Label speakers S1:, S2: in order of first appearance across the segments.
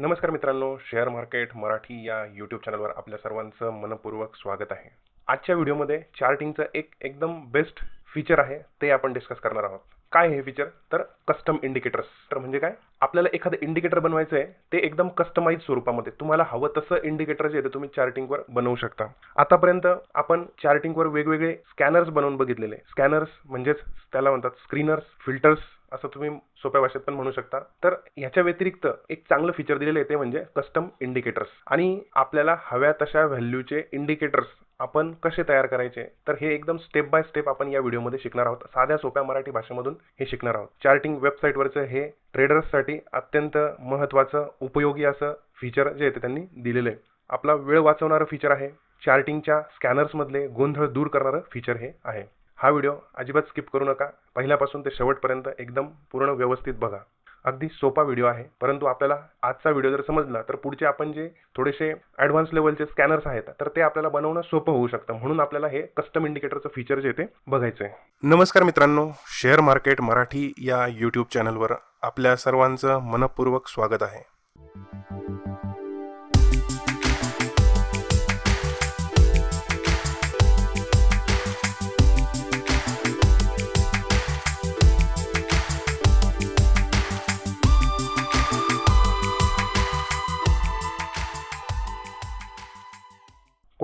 S1: नमस्कार मित्रांनो share market Marathi या यूट्यूब चॅनलवर आपल्या सर्वांचं मनपूर्वक स्वागत आहे. आजच्या व्हिडिओमध्ये चार्टिंगचं एक एकदम बेस्ट फीचर आहे ते आपण डिस्कस करणार आहोत. काय हे फीचर तर कस्टम इंडिकेटर्स तर म्हणजे काय? आपल्याला एखादं इंडिकेटर बनवायचं आहे ते एकदम कस्टमाइज स्वरूपामध्ये. तुम्हाला हवं तसं इंडिकेटर जे आहे तुम्ही चार्टिंगवर बनवू शकता. आतापर्यंत आपण चार्टिंगवर वेगवेगळे स्कॅनर्स बनवून बघितलेले. स्कॅनर्स म्हणजेच त्याला म्हणतात स्क्रीनर्स फिल्टर्स असं तुम्ही सोप्या भाषेत पण म्हणू शकता. तर ह्याच्या व्यतिरिक्त एक चांगलं फीचर दिलेलं आहे ते म्हणजे कस्टम इंडिकेटर्स आणि आपल्याला हव्या तशा व्हॅल्यूचे इंडिकेटर्स आपण कसे तयार करायचे तर हे एकदम स्टेप बाय स्टेप आपण या व्हिडिओमध्ये शिकणार आहोत. साध्या सोप्या मराठी भाषेमधून हे शिकणार आहोत. चार्टिंग वेबसाईटवरचं हे ट्रेडर्ससाठी अत्यंत महत्त्वाचं उपयोगी असं फीचर जे आहे ते त्यांनी दिलेलं आहे. आपला वेळ वाचवणारं फीचर आहे. चार्टिंगच्या स्कॅनर्समधले गोंधळ दूर करणारं फीचर हे आहे. हा व्हिडिओ अजिबात स्किप करू नका. पहिल्यापासून ते शेवटपर्यंत एकदम पूर्ण व्यवस्थित बघा. अगदी सोपा व्हिडिओ आहे. परंतु आपल्याला आजचा व्हिडिओ जर समजला तर पुढचे आपण जे थोडेसे ॲडव्हान्स लेवलचे स्कॅनर्स आहेत तर ते आपल्याला बनवणं सोपं होऊ शकतं. म्हणून आपल्याला हे कस्टम इंडिकेटरचं फीचर जे ते बघायचं आहे नमस्कार मित्रांनो शेअर मार्केट मराठी या यूट्यूब चॅनलवर आपल्या सर्वांचं मनपूर्वक स्वागत आहे.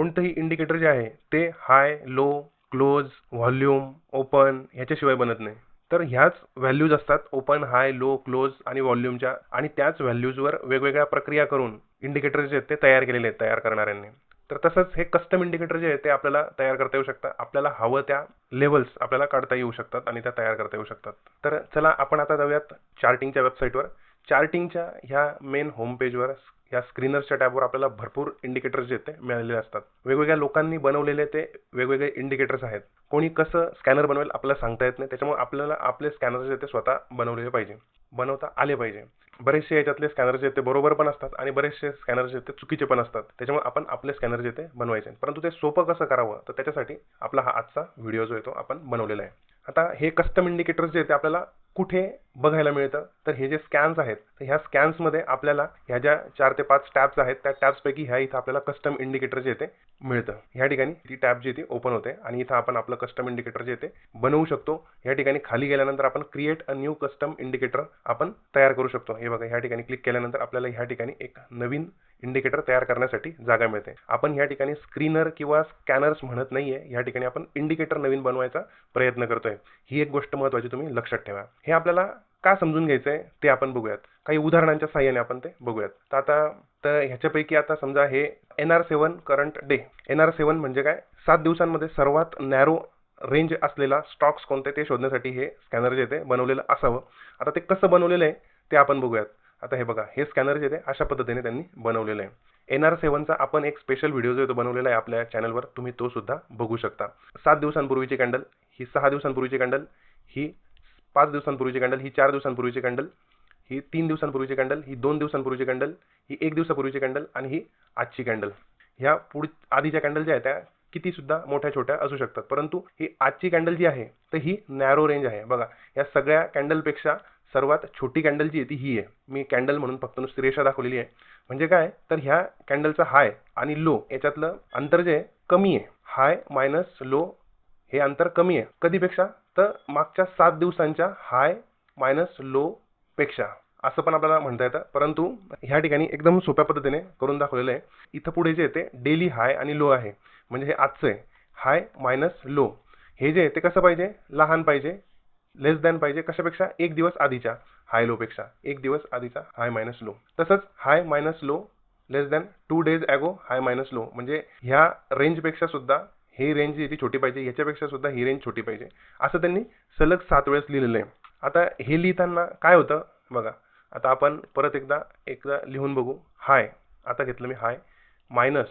S1: कोणतंही इंडिकेटर जे आहे ते high low close volume open ह्याच्याशिवाय बनत नाही. तर ह्याच व्हॅल्यूज असतात ओपन हाय लो क्लोज आणि व्हॉल्यूमच्या आणि त्याच व्हॅल्यूजवर वेगवेगळ्या प्रक्रिया करून इंडिकेटर जे आहेत ते तयार केलेले आहेत तयार करणाऱ्यांनी. तर तसंच हे कस्टम इंडिकेटर जे आहे ते आपल्याला तयार करता येऊ शकतात. आपल्याला हवं त्या लेवल्स आपल्याला काढता येऊ शकतात आणि त्या तयार करता येऊ शकतात. तर चला आपण आता जाऊयात चार्टिंगच्या वेबसाईटवर चार्टिंगच्या ह्या मेन होम पेजवर या स्क्रीनर्सच्या टॅबवर आपल्याला भरपूर इंडिकेटर्स जे ते मिळालेले असतात. वेगवेगळ्या लोकांनी बनवलेले ते वेगवेगळे इंडिकेटर्स आहेत. कोणी कसं स्कॅनर बनवेल आपल्याला सांगता येत नाही. त्याच्यामुळे आपल्याला आपले स्कॅनर्स जे ते स्वतः बनवलेले पाहिजे. बनवता आले पाहिजे. बरेचसे याच्यातले स्कॅनर जे ते बरोबर पण असतात आणि बरेचसे स्कॅनर जे ते चुकीचे पण असतात. त्याच्यामुळे आपण आपले स्कॅनर जे ते बनवायचे परंतु ते सोपं कसं करावं? तर त्याच्यासाठी आपला हा आजचा व्हिडिओ जो आहे तो आपण बनवलेला आहे. आता हे कस्टम इंडिकेटर्स जे ते आपल्याला कुठे बघायला मिळतं? तर हे जे स्कॅन्स आहेत तर ह्या स्कॅन्समध्ये आपल्याला ह्या ज्या चार ते पाच टॅब्स आहेत त्या टॅब्सपैकी ह्या इथं आपल्याला कस्टम इंडिकेटर जे ते मिळतं. ह्या ठिकाणी ती टॅब जी ती ओपन होते आणि इथं आपण आपलं कस्टम इंडिकेटर जे ते बनवू शकतो. ह्या ठिकाणी खाली गेल्यानंतर आपण create a new custom indicator आपण तयार करू शकतो. हे बघा ह्या ठिकाणी क्लिक केल्यानंतर आपल्याला ह्या ठिकाणी एक नवीन इंडिकेटर तयार करण्यासाठी जागा मिळते. आपण ह्या ठिकाणी स्क्रीनर किंवा स्कॅनर्स म्हणत नाहीये. ह्या ठिकाणी आपण इंडिकेटर नवीन बनवायचा प्रयत्न करतोय. ही एक गोष्ट महत्वाची तुम्ही लक्षात ठेवा. हे आपल्याला का समजून घ्यायचं आहे ते आपण बघूयात. काही उदाहरणांच्या सहाय्याने आपण ते बघूयात. तर आता तर ह्याच्यापैकी आता समजा हे N R seven current day N R seven म्हणजे काय? सात दिवसांमध्ये सर्वात नॅरो रेंज असलेला स्टॉक्स कोणते ते शोधण्यासाठी हे स्कॅनर जे ते बनवलेलं असावं. आता ते कसं बनवलेलं आहे ते आपण बघूयात. आता हे बघा हे स्कॅनर जे ते अशा पद्धतीने त्यांनी बनवलेलं आहे. एन आर सेवनचा आपण एक स्पेशल व्हिडिओ जो बनवलेला आहे आपल्या चॅनलवर तुम्ही तो सुद्धा बघू शकता. सात दिवसांपूर्वीची कॅन्डल ही सहा दिवसांपूर्वीची कॅन्डल ही पाच दिवसांपूर्वीची कॅन्डल ही चार दिवसांपूर्वीची कॅन्डल ही तीन दिवसांपूर्वीची कॅन्डल ही दोन दिवसांपूर्वीची कॅन्डल ही एक दिवसापूर्वीची कॅन्डल आणि ही आजची कॅन्डल ह्या पुढ आधीच्या कॅन्डल ज्या आहेत त्या किती सुद्धा मोठ्या छोट्या असू शकतात. परंतु ही आजची कॅन्डल जी आहे तर ही नॅरो रेंज आहे. बघा या सगळ्या कॅन्डलपेक्षा सर्वात छोटी कॅन्डल जी आहे ती ही आहे. मी कॅन्डल म्हणून फक्त नुसती रेषा दाखवलेली आहे. म्हणजे काय? तर ह्या कॅन्डलचा हाय आणि लो याच्यातलं अंतर जे आहे कमी आहे. हाय मायनस लो हे अंतर कमी आहे. कधीपेक्षा? तर मागच्या सात दिवसांच्या हाय मायनस लो पेक्षा. असं पण आपल्याला म्हणता येतं. परंतु ह्या ठिकाणी एकदम सोप्या पद्धतीने करून दाखवलेलं आहे. इथं पुढे जे येते डेली हाय आणि लो आहे. म्हणजे हे आजचं आहे. हाय मायनस लो हे जे आहे ते कसं पाहिजे? लहान पाहिजे. लेस दॅन पाहिजे कशापेक्षा? एक दिवस आधीच्या हाय लोपेक्षा एक दिवस आधीचा हाय मायनस लो तसंच high minus low less than two days ago high minus low म्हणजे ह्या रेंजपेक्षा सुद्धा ही रेंज जी ती छोटी पाहिजे ह्याच्यापेक्षा सुद्धा ही रेंज छोटी पाहिजे. असं त्यांनी सलग सात वेळेस लिहिलेलं आहे. आता हे लिहिताना काय होतं? बघा. आता आपण परत एकदा एकदा लिहून बघू. हाय आता घेतलं मी high minus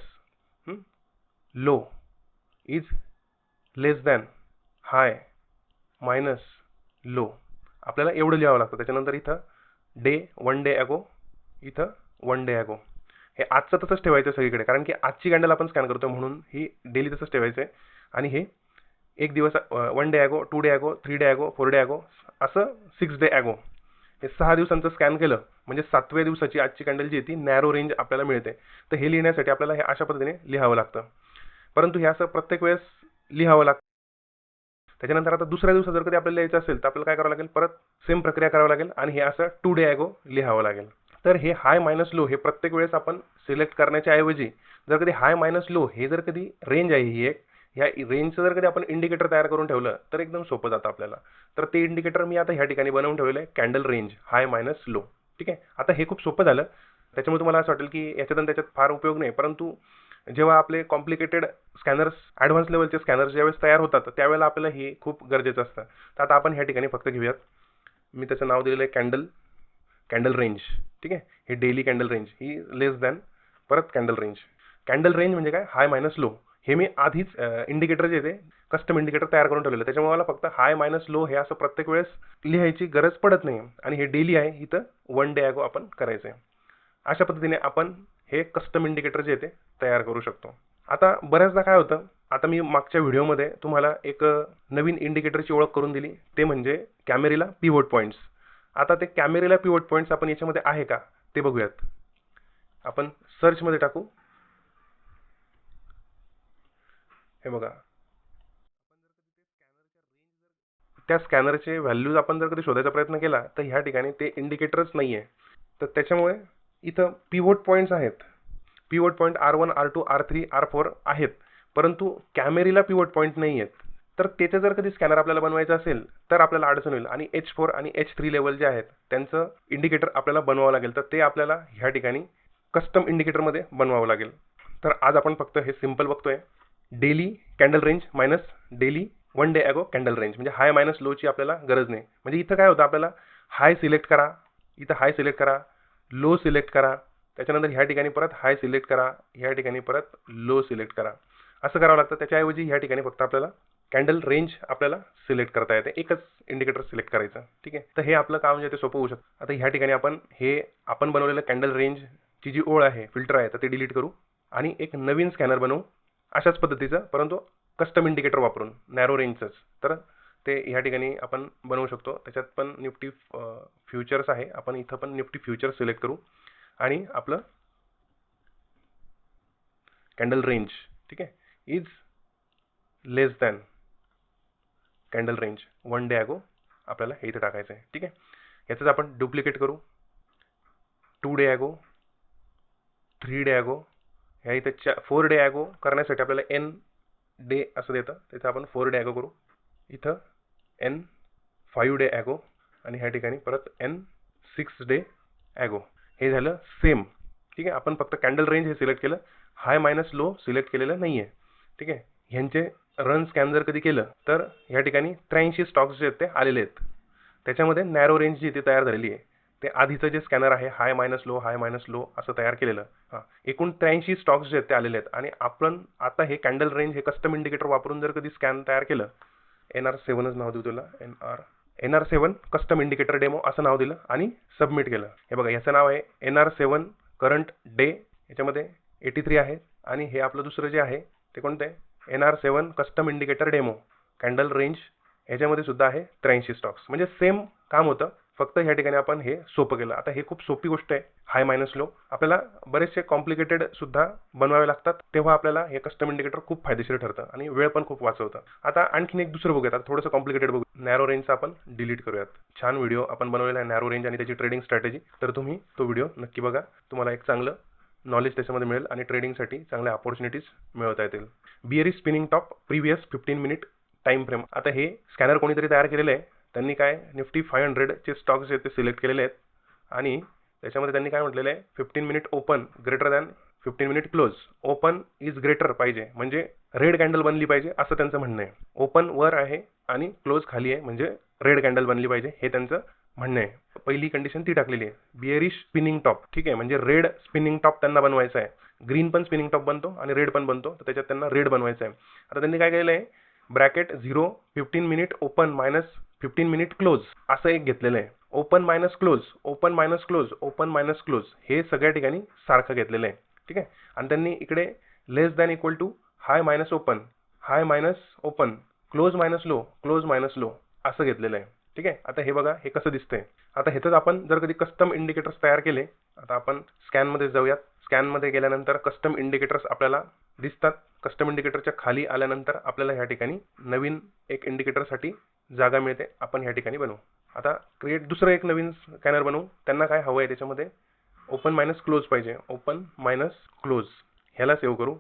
S1: low is less than high minus low. आपल्याला एवढं लिहावं लागतं. त्याच्यानंतर इथं डे वन डे ॲगो इथं वन डे ॲगो हे आजचं तसंच ठेवायचं सगळीकडे. कारण की आजची कॅन्डल आपण स्कॅन करतो म्हणून ही डेली तसंच ठेवायचं आहे. आणि हे एक दिवस one day ago two day ago three day ago four day ago असं सिक्स डे ॲगो हे सहा दिवसांचं स्कॅन केलं म्हणजे सातव्या दिवसाची आजची कॅन्डल जी आहे ती नॅरो रेंज आपल्याला मिळते. तर हे लिहिण्यासाठी आपल्याला हे अशा पद्धतीने लिहावं लागतं. परंतु हे असं प्रत्येक वेळेस लिहावं लागतं. त्याच्यानंतर आता दुसऱ्या दिवसात जर कधी आपल्याला लिहायचं असेल तर आपल्याला काय करावं लागेल? परत सेम प्रक्रिया करावी लागेल आणि हे असं टू डे ॲगो लिहावं लागेल. तर हे हाय मायनस लो हे प्रत्येक वेळेस आपण सिलेक्ट करण्याच्या ऐवजी जर कधी हाय मायनस लो हे जर कधी रेंज आहे ही एक ह्या रेंजचं जर कधी आपण इंडिकेटर तयार करून ठेवलं तर एकदम सोपं जातं आपल्याला. तर ते इंडिकेटर मी आता ह्या ठिकाणी बनवून ठेवलेलं आहे candle range high minus low ठीक आहे? आता हे खूप सोपं झालं. त्याच्यामुळे तुम्हाला असं वाटेल की याच्यात आणि त्याच्यात फार उपयोग नाही परंतु जेव्हा आपले कॉम्प्लिकेटेड स्कॅनर्स ॲडव्हान्स लेवलचे स्कॅनर्स ज्यावेळेस तयार होतात त्यावेळेला आपल्याला हे खूप गरजेचं असतं. तर आता आपण ह्या ठिकाणी फक्त घेऊयात. मी त्याचं नाव दिलेलं आहे कॅन्डल कॅन्डल रेंज ठीक आहे? हे डेली कॅन्डल रेंज ही लेस दॅन परत कॅन्डल रेंज कॅन्डल रेंज म्हणजे काय? हाय मायनस लो हे मी आधीच इंडिकेटर जे ते कस्टम इंडिकेटर तयार करून ठेवलेलं त्याच्यामुळे मला फक्त हाय मायनस लो हे असं प्रत्येक वेळेस लिहायची गरज पडत नाही आणि हे डेली आहे. इथं वन डे ॲगो आपण करायचं आहे अशा पद्धतीने आपण हे कस्टम इंडिकेटर जे ते तयार करू शकतो. आता बऱ्याचदा काय होतं आता मी मागच्या व्हिडिओमध्ये तुम्हाला एक नवीन इंडिकेटरची ओळख करून दिली ते म्हणजे कॅमेरीला पिवट पॉईंट्स आता ते कॅमेरीला पिवट पॉईंट्स आपण याच्यामध्ये आहे का ते बघूयात. आपण सर्चमध्ये टाकू. हे बघा. त्या स्कॅनरचे व्हॅल्यूज आपण जर कधी शोधायचा प्रयत्न केला तर ह्या ठिकाणी ते इंडिकेटरच नाही आहे तर त्याच्यामुळे इथं पिवोट पॉईंट्स आहेत. Pivot point R one R two R three R four आहेत. परंतु कॅमेरीला पिवोट पॉईंट नाही आहेत. तर त्याचं जर कधी स्कॅनर आपल्याला बनवायचं असेल तर आपल्याला अडचण होईल आणि एच फोर आणि एच थ्री लेवल जे आहेत त्यांचं इंडिकेटर आपल्याला बनवावं लागेल. तर ते आपल्याला ह्या ठिकाणी कस्टम इंडिकेटरमध्ये बनवावं लागेल. तर आज आपण फक्त हे सिंपल बघतोय. Daily candle range minus daily one day ago candle range म्हणजे हाय मायनस लोची आपल्याला गरज नाही. म्हणजे इथं काय होतं आपल्याला हाय सिलेक्ट करा. इथं हाय सिलेक्ट करा. लो सिलेक्ट करा. त्याच्यानंतर ह्या ठिकाणी परत हाय सिलेक्ट करा. ह्या ठिकाणी परत लो सिलेक्ट करा. असं करावं लागतं. त्याच्याऐवजी ह्या ठिकाणी फक्त आपल्याला कॅन्डल रेंज आपल्याला सिलेक्ट करता येते. एकच इंडिकेटर सिलेक्ट करायचं. ठीक आहे? तर हे आपलं काम जे ते सोपं होऊ शकतं. आता ह्या ठिकाणी आपण हे आपण बनवलेलं कॅन्डल रेंजची जी ओळ आहे फिल्टर आहे तर ते डिलीट करू आणि एक नवीन स्कॅनर बनवू अशाच पद्धतीचं परंतु कस्टम इंडिकेटर वापरून नॅरो रेंजचंच तर ते ह्या ठिकाणी आपण बनवू शकतो. त्याच्यात पण निफ्टी फ्युचर्स आहे. आपण इथं पण निफ्टी फ्युचर्स सिलेक्ट करू. आणि आपलं कॅन्डल रेंज ठीक आहे? Is less than candle range one day ago आपल्याला हे इथे टाकायचं आहे. ठीक आहे? याचंच आपण डुप्लिकेट करू. Two day ago three day ago ह्या इथं चा फोर डे ॲगो करण्यासाठी आपल्याला एन डे असं देतं. तिथं आपण फोर डे ॲगो करू. इथं एन फाईव्ह डे ॲगो आणि ह्या ठिकाणी परत एन सिक्स डे ॲगो हे झालं सेम ठीक आहे? आपण फक्त कॅन्डल रेंज हे सिलेक्ट केलं. हाय मायनस लो सिलेक्ट केलेलं नाही आहे ठीक आहे? ह्यांचे रन स्कॅन जर कधी केलं तर ह्या ठिकाणी त्र्याऐंशी स्टॉक्स जे आहेत ते आलेले आहेत. त्याच्यामध्ये नॅरो रेंज जी ती तयार झालेली आहे ते आधीचं जे स्कॅनर आहे high minus low high minus low असं तयार केलेलं. हां. एकूण त्र्याऐंशी स्टॉक्स जे आहेत ते आलेले आहेत. आणि आपण आता हे कॅन्डल रेंज हे कस्टम इंडिकेटर वापरून जर कधी स्कॅन तयार केलं एन आर सेवनच नाव देऊ तुला. N R N R seven custom indicator demo असं नाव दिलं आणि सबमिट केलं. हे बघा याचं नाव आहे N R seven current day याच्यामध्ये एटी थ्री आहे आणि हे आपलं दुसरं जे आहे ते कोणतं आहे? N R seven custom indicator demo candle range ह्याच्यामध्ये सुद्धा आहे त्र्याऐंशी स्टॉक्स म्हणजे सेम काम होतं. फक्त ह्या ठिकाणी आपण हे सोपं केलं. आता हे खूप सोपी गोष्ट आहे. हाय मायनस लो आपल्याला बरेचसे कॉम्प्लिकेटेड सुद्धा बनवावे लागतात. तेव्हा आपल्याला हे कस्टम इंडिकेटर खूप फायदेशीर ठरतं आणि वेळ पण खूप वाचवतं. आता आणखीन एक दुसरं बघूयात. आता थोडंसं कॉम्प्लिकेटेड बघू. नॅरो रेंजचा आपण डिलीट करूयात. छान व्हिडिओ आपण बनवलेला आहे. नॅरो रेंज आणि त्याची ट्रेडिंग स्ट्रॅटेजी तर तुम्ही तो व्हिडिओ नक्की बघा. तुम्हाला एक चांगलं नॉलेज त्याच्यामध्ये मिळेल आणि ट्रेडिंगसाठी चांगल्या अपॉर्च्युनिटीज मिळवता येतील. Bearish spinning top previous fifteen minute time frame आता हे स्कॅनर कोणीतरी तयार केलेलं आहे. त्यांनी काय निफ्टी फाय हंड्रेडचे स्टॉक्स जे ते सिलेक्ट केलेले आहेत. आणि त्याच्यामध्ये त्यांनी काय म्हटलेलं आहे? Fifteen minute open greater than fifteen minute close open is greater पाहिजे. म्हणजे रेड कॅन्डल बनली पाहिजे असं त्यांचं म्हणणं आहे. ओपन वर आहे आणि क्लोज खाली आहे. म्हणजे रेड कॅन्डल बनली पाहिजे हे त्यांचं म्हणणं आहे. पहिली कंडिशन ती टाकलेली आहे. बिअरिश स्पिनिंग टॉप ठीक आहे? म्हणजे रेड स्पिनिंग टॉप त्यांना बनवायचा आहे. ग्रीन पण स्पिनिंग टॉप बनतो आणि रेड पण बनतो. तर त्याच्यात त्यांना रेड बनवायचं आहे. आता त्यांनी काय केलेलं आहे? Bracket zero fifteen minute open minus fifteen minute close असं एक घेतलेलं आहे. Open minus close open minus close open minus close हे सगळ्या ठिकाणी सारखं घेतलेलं आहे. ठीक आहे? आणि त्यांनी इकडे less than equal to high minus open high minus open close minus low close minus low असं घेतलेलं आहे. ठीक आहे? आता हे बघा हे कसं दिसतंय. आता ह्याचंच आपण जर कधी कस्टम इंडिकेटर्स तयार केले आता आपण स्कॅनमध्ये जाऊयात. स्कॅनमध्ये गेल्यानंतर कस्टम इंडिकेटर्स आपल्याला दिसतात. कस्टम इंडिकेटरच्या खाली आल्यानंतर आपल्याला ह्या ठिकाणी नवीन एक इंडिकेटरसाठी जागा मिळते आपण ह्या ठिकाणी बनवू. आता क्रिएट दुसरं एक नवीन स्कॅनर बनवू. त्यांना काय हवं आहे त्याच्यामध्ये? ओपन मायनस क्लोज पाहिजे. ओपन मायनस क्लोज ह्याला सेव्ह करू.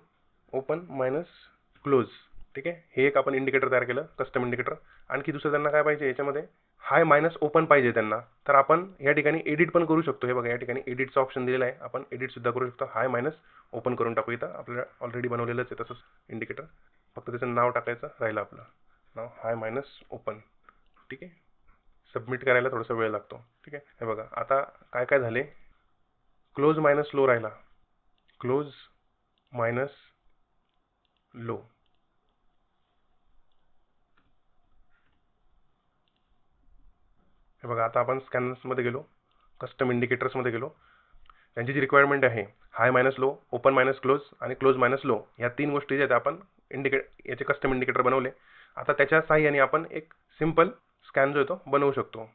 S1: ओपन मायनस क्लोज ठीक आहे? हे एक आपण इंडिकेटर तयार केलं कस्टम इंडिकेटर आणखी दुसरं त्यांना काय पाहिजे याच्यामध्ये? हाय मायनस ओपन पाहिजे त्यांना. तर आपण या ठिकाणी एडिट पण करू शकतो. हे बघा या ठिकाणी एडिटचं ऑप्शन दिलेलं आहे. आपण एडिटसुद्धा करू शकतो. हाय मायनस ओपन करून टाकू इथं. आपल्याला ऑलरेडी बनवलेलंच आहे तसंच इंडिकेटर फक्त त्याचं नाव टाकायचं राहिलं आपलं. नाव हाय मायनस ओपन ठीक आहे? सबमिट करायला थोडासा वेळ लागतो. ठीक आहे? हे बघा आता काय काय झाले? क्लोज मायनस लो राहिला. क्लोज मायनस लो हे बघा आता आपण स्कॅनर्समध्ये गेलो. कस्टम इंडिकेटर्समध्ये गेलो. त्यांची जी रिक्वायरमेंट आहे high minus low open minus close आणि क्लोज मायनस लो या तीन गोष्टी ज्या आहेत आपण इंडिकेट याचे कस्टम इंडिकेटर बनवले. आता त्याच्या साह्याने आपण एक सिंपल स्कॅन जो आहे तो बनवू शकतो.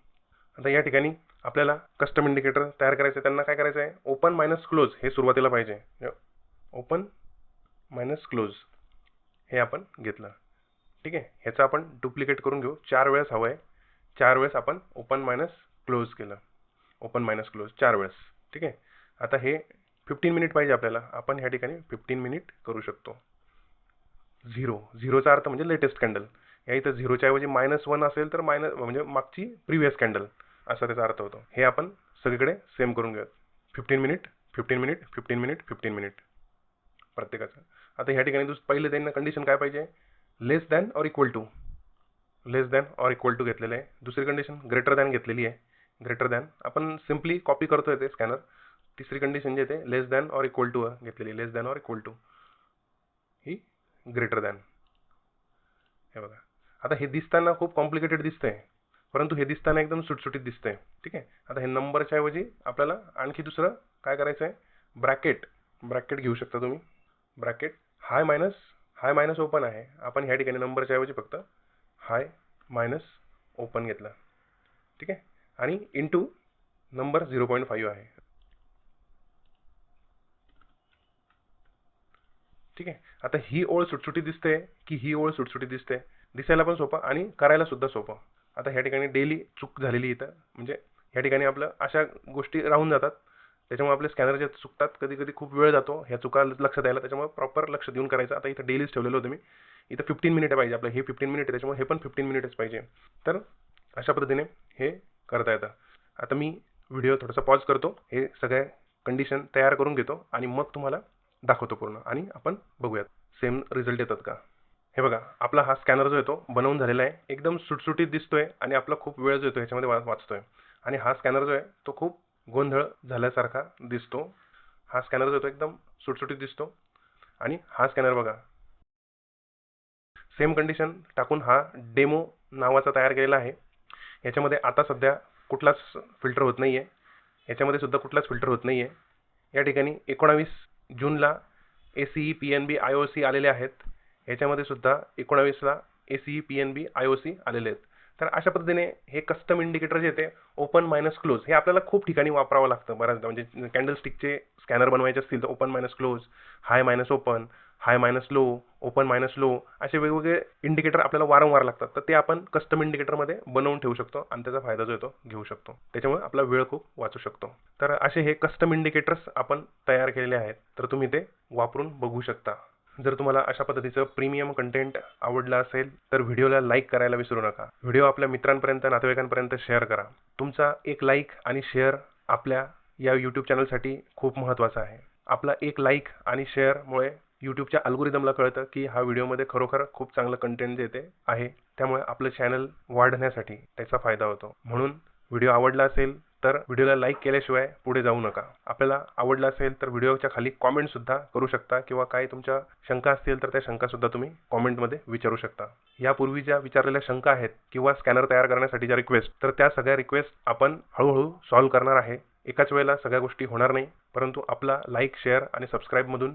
S1: आता या ठिकाणी आपल्याला कस्टम इंडिकेटर तयार करायचं आहे. त्यांना काय करायचं आहे? ओपन मायनस क्लोज हे सुरुवातीला पाहिजे. ओपन मायनस क्लोज हे आपण घेतलं. ठीक आहे? ह्याचं आपण डुप्लिकेट करून घेऊ. चार वेळेस हवं आहे. चार वेळेस आपण ओपन मायनस क्लोज केलं. ओपन मायनस क्लोज चार वेळेस. ठीक आहे? आता हे फिफ्टीन मिनिट पाहिजे आपल्याला. आपण ह्या ठिकाणी फिफ्टीन मिनिट करू शकतो. झिरो. झिरोचा अर्थ म्हणजे लेटेस्ट कॅन्डल या इथं झिरोच्या ऐवजी मायनस वन असेल तर मायनस म्हणजे मागची प्रिव्हियस कॅन्डल असा त्याचा अर्थ होतो. हे आपण सगळीकडे सेम करून घेऊयात. Fifteen minute fifteen minute fifteen minute fifteen minute प्रत्येकाचं. आता ह्या ठिकाणी दुस पहिले त्यांना कंडिशन काय पाहिजे? Less than or equal to less than or equal to घेतलेलं आहे. दुसरी कंडिशन ग्रेटर दॅन घेतलेली आहे. ग्रेटर दॅन आपण सिम्पली कॉपी करतोय ते स्कॅनर तिसरी कंडिशन जे येते less than or equal to घेतलेली less than or equal to he greater than हे बघा. आता हे दिसताना खूप कॉम्प्लिकेटेड दिसतंय. परंतु हे दिसताना एकदम सुटसुटीत दिसतंय. ठीक आहे? आता हे नंबरच्या ऐवजी आपल्याला आणखी दुसरं काय करायचं आहे ब्रॅकेट ब्रॅकेट घेऊ शकता तुम्ही. Bracket high minus high minus open आहे. आपण ह्या ठिकाणी नंबरच्या ऐवजी फक्त हाय मायनस ओपन घेतलं. ठीक आहे? आणि into number zero point five आहे. ठीक आहे? आता ही ओळ सुटसुटी दिसते की ही ओळ सुटसुटी दिसते दिसायला पण सोपं आणि करायला सुद्धा सोपं. आता ह्या ठिकाणी डेली चूक झालेली इथं. म्हणजे ह्या ठिकाणी आपलं अशा गोष्टी राहून जातात. त्याच्यामुळे आपले स्कॅनर जे चुकतात कधी कधी खूप वेळ जातो. ह्या चुका लक्षात यायला. त्याच्यामुळे प्रॉपर लक्ष देऊन करायचं. आता इथं डेलीच ठेवलेलं होतं मी. इथं फिफ्टीन मिनिट पाहिजे आपलं. हे फिफ्टीन मिनिट त्याच्यामुळे हे पण फिफ्टीन मिनिटच पाहिजे. तर अशा पद्धतीने हे करता येतं. आता मी व्हिडिओ थोडासा पॉज करतो. हे सगळे कंडिशन तयार करून घेतो. आणि मग तुम्हाला दाखवतो पूर्ण आणि आपण बघूयात. सेम रिझल्ट येतात का? हे बघा आपला हा स्कॅनर जो येतो बनवून झालेला आहे एकदम सुटसुटीत दिसतोय आणि आपला खूप वेळ जो येतो ह्याच्यामध्ये वाचतोय. आणि हा स्कॅनर जो आहे तो खूप गोंधळ झाल्यासारखा दिसतो. हा स्कॅनर जो येतो एकदम सुटसुटीत दिसतो. आणि हा स्कॅनर बघा. सेम कंडिशन टाकून हा डेमो नावाचा तयार केलेला आहे. याच्यामध्ये आता सध्या कुठलाच फिल्टर होत नाही आहे याच्यामध्ये सुद्धा कुठलाच फिल्टर होत नाही आहे या ठिकाणी एकोणावीस जूनला A C E P N B I O C आलेले आहेत. ह्याच्यामध्ये सुद्धा एकोणावीसला A C E P N B I O C आलेले आहेत. तर अशा पद्धतीने हे कस्टम इंडिकेटर जे ते ओपन मायनस क्लोज हे आपल्याला खूप ठिकाणी वापरावं लागतं. बऱ्याचदा म्हणजे कॅन्डल स्टिकचे स्कॅनर बनवायचे असतील तर open minus close high minus open high minus low open minus low असे वेगवेगळे इंडिकेटर आपल्याला वारंवार लागतात. तर ते आपण कस्टम इंडिकेटरमध्ये बनवून ठेवू शकतो आणि त्याचा फायदा जो येतो घेऊ शकतो. त्याच्यामुळे आपला वेळ खूप वाचू शकतो. तर असे हे कस्टम इंडिकेटर्स आपण तयार केलेले आहेत. तर तुम्ही ते वापरून बघू शकता. जर तुम्हाला अशा पद्धतीचं प्रीमियम कंटेंट आवडलं असेल तर व्हिडिओला लाईक करायला विसरू नका. व्हिडिओ आपल्या मित्रांपर्यंत नातेवाईकांपर्यंत शेअर करा. तुमचा एक लाईक आणि शेअर आपल्या या यूट्यूब चॅनलसाठी खूप महत्त्वाचा आहे. आपला एक लाईक आणि शेअरमुळे यूट्यूबच्या अल्गोरिदमला कळतं की हा व्हिडिओमध्ये खरोखर खूप चांगलं कंटेंट देते आहे. त्यामुळे आपलं चॅनल वाढण्यासाठी त्याचा फायदा होतो. म्हणून व्हिडिओ आवडला असेल तर व्हिडिओला लाईक केल्याशिवाय पुढे जाऊ नका. आपल्याला आवडला असेल तर व्हिडिओच्या खाली कॉमेंटसुद्धा करू शकता किंवा काही तुमच्या शंका असतील तर त्या शंकासुद्धा तुम्ही कॉमेंटमध्ये विचारू शकता. यापूर्वी ज्या विचारलेल्या शंका आहेत किंवा स्कॅनर तयार करण्यासाठी ज्या रिक्वेस्ट तर त्या सगळ्या रिक्वेस्ट आपण हळूहळू सॉल्व्ह करणार आहे. एकाच वेळेला सगळ्या गोष्टी होणार नाही परंतु आपला लाईक शेअर आणि सबस्क्राईबमधून